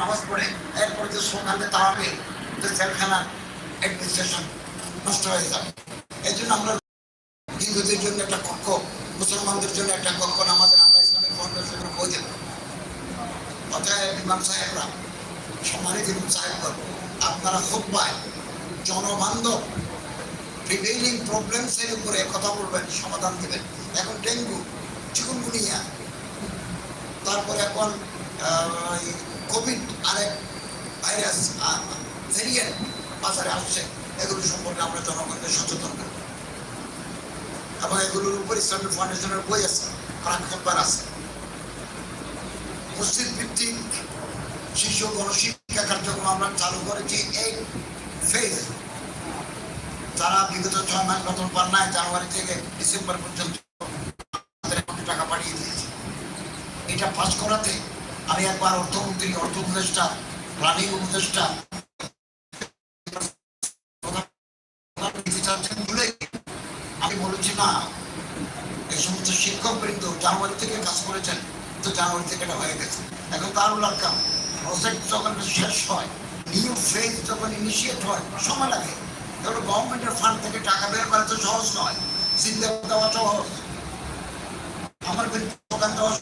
নামাজ পড়ে, এরপরে যে সোখানে তাড়াবে যে জেলখানা অ্যাডমিনিস্ট্রেশন নষ্ট হয়ে যাবে এই জন্য আমরা হিন্দুদের জন্য একটা কক্ষ, মুসলমানদের জন্য একটা কক্ষ আমাদের আমরা ইসলামিক ফাউন্ডেশনের বই দেব। অতএব ইমাম সাহেবরা, সম্মানিত ইমাম সাহেবগণ, আপনারা খুব পায় জনবান্ধব প্রিভেইলিং প্রবলেমসের উপরে কথা বলবেন, সমাধান দেবেন। এখন ডেঙ্গু, চিকুনগুনিয়া, তারপরে এখন কোভিড আরেক ভাইরাস ভেরিয়েন্ট বাজারে আসছে, এগুলো সম্পর্কে আমরা জনগণকে সচেতন এবং এগুলোর উপর ইসলামিক ফাউন্ডেশনের বই আছে কোরআন আছে। মসজিদ ভিত্তিক শিশু গণশিক্ষা কার্যক্রম আমরা চালু করেছি এই ফেজ যারা বিগত ছয় মাস বেতন পান নাই, জানুয়ারি থেকে ডিসেম্বর পর্যন্ত টাকা পাঠিয়ে দিয়েছে। এটা পাস করাতে আমি একবার অর্থমন্ত্রী অর্থ উপদেষ্টা প্ল্যানিং উপদেষ্টা আমি বলেছি, না এই সমস্ত শিক্ষক বৃন্দ জানুয়ারি থেকে কাজ করেছেন, তো জানুয়ারি থেকে এটা হয়ে গেছে। এখন দারুল আরকাম প্রজেক্ট যখন শেষ হয় নিউ ফেজ যখন ইনিশিয়েট হয়, সময় লাগে। এগুলো গভর্নমেন্টের ফান্ড থেকে টাকা বের করা তো সহজ নয়। সিদ্ধ দেওয়া সহজ। আমার দোকান দেওয়া